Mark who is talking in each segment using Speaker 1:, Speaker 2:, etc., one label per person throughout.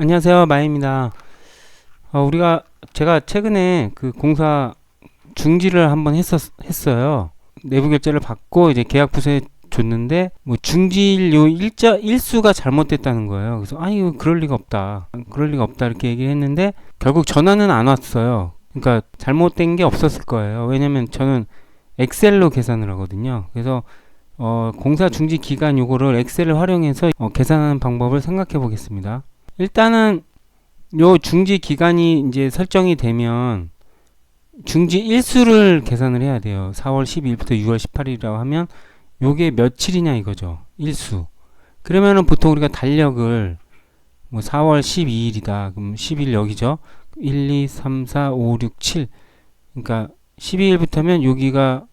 Speaker 1: 안녕하세요 마입니다. 어, 우리가 제가 최근에 그 공사 중지를 한번 했었 했어요. 내부 결제를 받고 이제 계약 부서에 줬는데 뭐 중지료 일자 일수가 잘못됐다는 거예요. 그래서 아 이거 그럴 리가 없다. 그럴 리가 없다 이렇게 얘기를 했는데 결국 전화는 안 왔어요. 그러니까 잘못된 게 없었을 거예요. 왜냐면 저는 엑셀로 계산을 하거든요. 그래서 어, 공사 중지 기간 요거를 엑셀을 활용해서 어, 계산하는 방법을 생각해 보겠습니다. 일단은 요 중지 기간이 이제 설정이 되면 중지 일수를 계산을 해야 돼요. 4월 12일부터 6월 18일이라고 하면 요게 며칠이냐 이거죠. 일수. 그러면은 보통 우리가 달력을 뭐 4월 12일이다. 그럼 10일 여기죠. 1, 2, 3, 4, 5, 6, 7. 그러니까 12일부터면 여기가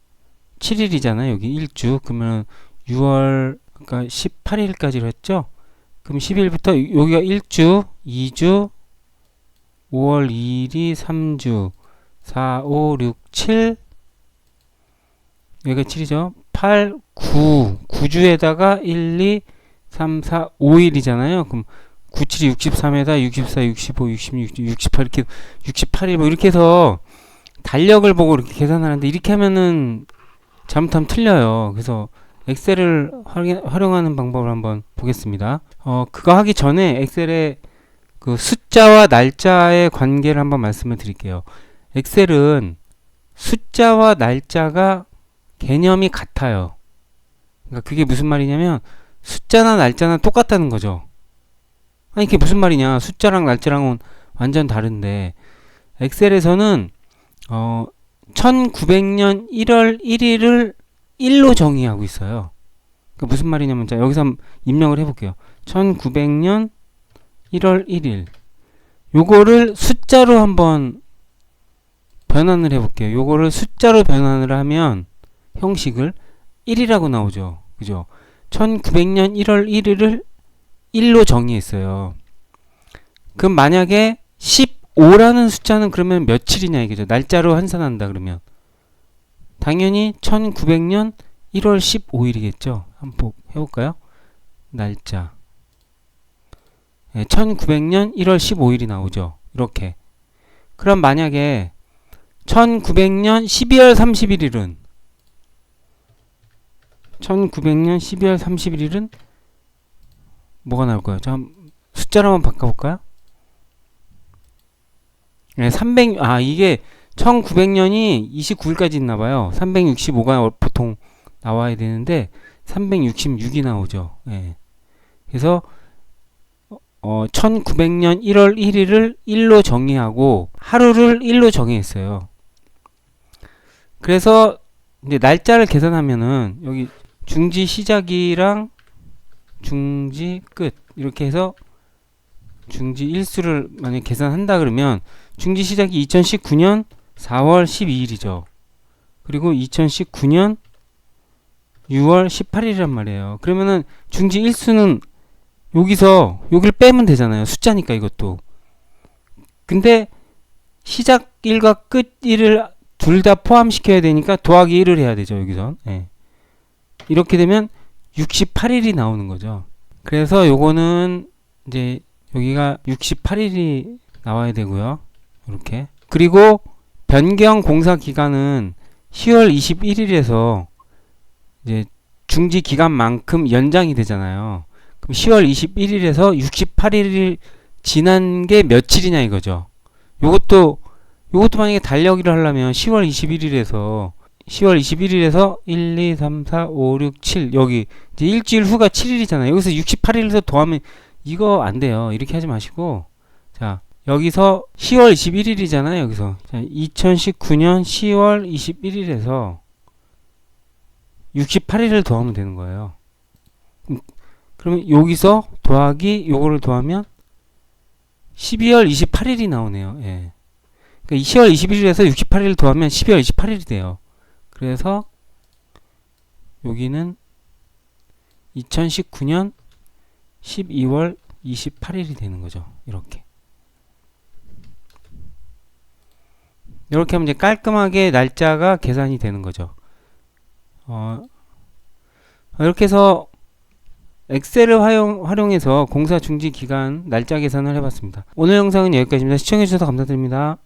Speaker 1: 7일이잖아요. 여기 일주. 그러면 6월 그러니까 18일까지로 했죠. 그럼 10일부터 여기가 1주, 2주, 5월 2일이 3주, 4, 5, 6, 7 여기가 7이죠. 8, 9, 9주에다가 1, 2, 3, 4, 5일이잖아요. 그럼 9, 7이 63에다 64, 65, 66, 68 이렇게 68일 뭐 이렇게 해서 달력을 보고 이렇게 계산하는데 이렇게 하면은 잘못하면 틀려요. 그래서 엑셀을 활용- 활용하는 방법을 한번 보겠습니다. 어, 그거 하기 전에 엑셀에 그 숫자와 날짜의 관계를 한번 말씀을 드릴게요. 엑셀은 숫자와 날짜가 개념이 같아요. 그러니까 그게 무슨 말이냐면 숫자나 날짜는 똑같다는 거죠. 아니 이게 무슨 말이냐? 숫자랑 날짜랑은 완전 다른데 엑셀에서는 어 1900년 1월 1일을 1로 정의하고 있어요. 그 무슨 말이냐면 자 여기서 입력을 해볼게요. 1900년 1월 1일 요거를 숫자로 한번 변환을 해볼게요. 요거를 숫자로 변환을 하면 형식을 1이라고 나오죠. 그죠? 1900년 1월 1일을 1로 정의했어요. 그럼 만약에 15라는 숫자는 그러면 며칠이냐 이거죠. 날짜로 환산한다 그러면 당연히 1900년 1월 15일이겠죠. 한번 해볼까요? 날짜. 네, 1900년 1월 15일이 나오죠. 이렇게. 그럼 만약에 1900년 12월 31일은 1900년 12월 31일은 뭐가 나올까요? 자, 한번 숫자로 한번 바꿔볼까요? 네, 300, 아, 이게 1900년이 29일까지 있나봐요. 365가 보통 나와야 되는데, 366이 나오죠. 예. 그래서, 어, 1900년 1월 1일을 1로 정의하고, 하루를 1로 정의했어요. 그래서, 이제 날짜를 계산하면은, 여기 중지 시작이랑 중지 끝. 이렇게 해서, 중지 일수를 만약 계산한다 그러면, 중지 시작이 2019년 4월 12일이죠. 그리고 2019년 6월 18일이란 말이에요. 그러면은 중지 일수는 여기서 여기를 빼면 되잖아요. 숫자니까 이것도. 근데 시작 일과 끝 일을 둘 다 포함시켜야 되니까 더하기 1을 해야 되죠. 여기선. 예. 이렇게 되면 68일이 나오는 거죠. 그래서 요거는 이제 여기가 68일이 나와야 되고요. 이렇게. 그리고 변경 공사 기간은 10월 21일에서 이제 중지 기간만큼 연장이 되잖아요. 그럼 10월 21일에서 68일이 지난 게 며칠이냐 이거죠. 요것도 요것도 만약에 달력일을 하려면 10월 21일에서 10월 21일에서 1, 2, 3, 4, 5, 6, 7 여기 이제 일주일 후가 7일이잖아요. 여기서 68일에서 더하면 이거 안 돼요. 이렇게 하지 마시고 자 여기서 10월 21일이잖아요. 여기서 자, 2019년 10월 21일에서 68일을 더하면 되는 거예요. 음, 그러면 여기서 더하기 요거를 더하면 12월 28일이 나오네요. 예. 그러니까 10월 21일에서 68일을 더하면 12월 28일이 돼요. 그래서 여기는 2019년 12월 28일이 되는 거죠. 이렇게. 이렇게 하면 이제 깔끔하게 날짜가 계산이 되는 거죠. 어, 이렇게 해서 엑셀을 활용, 활용해서 공사 중지 기간 날짜 계산을 해봤습니다. 오늘 영상은 여기까지입니다. 시청해주셔서 감사드립니다.